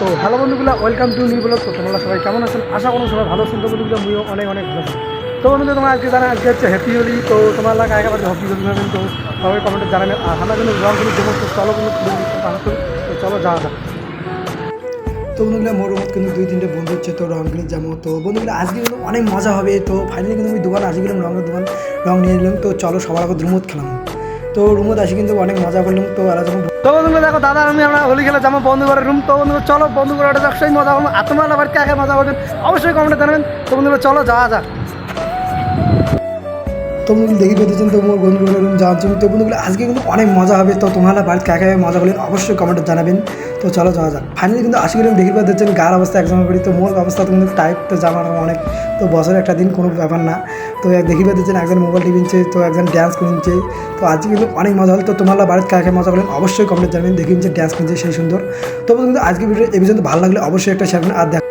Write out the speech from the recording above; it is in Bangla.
তো হ্যালো বন্ধুগুলো ওয়েলকাম টু নিউ ব্লগ তো তোমরা সবাই কেমন আছেন? আশা করুন সবাই ভালো আছেন। তো বন্ধুগুলো, আমিও অনেক অনেক ভালো তো বন্ধু তোমরা আজকে জানা, আজকে হচ্ছে হ্যাপি হোলি তো তোমার লাগা একেবারে হ্যাপি হোলি হবেন তো সবাই কমেন্টে জানাবেন আর আমরা কিন্তু রঙগুলো যেমন তো চলো কিন্তু তো চলো যাওয়া যাক। তো বন্ধুগুলো, মোর রুমত কিন্তু দুই তিনটে বন্ধু হচ্ছে, তো রং কিনে যাব। তো বন্ধুগুলো, আজকে কিন্তু অনেক মজা হবে। তো ফাইনালি কিন্তু আমি দোকান আসি গেলাম রঙের দোকান। রং নিয়ে নিলাম তো চলো সবার আগে রুমত খেলাম। তো রুমত আসি কিন্তু অনেক মজা করলাম। তো আর যখন তো বন্ধুগুলো দেখো দাদা আমি আমরা হোলি খেলে যাব বন্ধু করে রুম তো বন্ধুগুলো চলো বন্ধু করে ওটা অবশ্যই মজা করব আর তোমরা আবার কে কে মজা করবেন অবশ্যই কমেন্টে জানাবেন। তো বন্ধুগুলো চলো যাওয়া যাক। তো বন্ধুগুলো দেখি পেতেছেন তো মোর বন্ধুগুলো রুম যাওয়ার জন্য। তো বন্ধুগুলো আজকে কিন্তু অনেক মজা হবে। তো তোমরা বাড়িতে কাকে কাকে মজা করলেন অবশ্যই কমেন্টে জানাবেন। তো চলো যাওয়া যাক। ফাইনালি কিন্তু আশি গেলাম দেখি পেতেছেন গার অবস্থা একদম করি তো মোর অবস্থা তো কিন্তু টাইট তো জামার অনেক। তো বছরে একটা দিন কোনো ব্যাপার না। তো এক দেখি দিচ্ছেন একজন মোবাইল টিভি নিচ্ছে, তো একজন ড্যান্স কিনছে তো আজকে কিন্তু অনেক মজা হল। তো তোমার বাড়িতে কাকে মজা করেন অবশ্যই কমেন্ট জানাবেন যে ড্যান্স কিনছে সেই সুন্দর। তো কিন্তু আজকে ভিডিও এই পর্যন্ত। ভালো লাগলে অবশ্যই একটা শেয়ার করুন। আর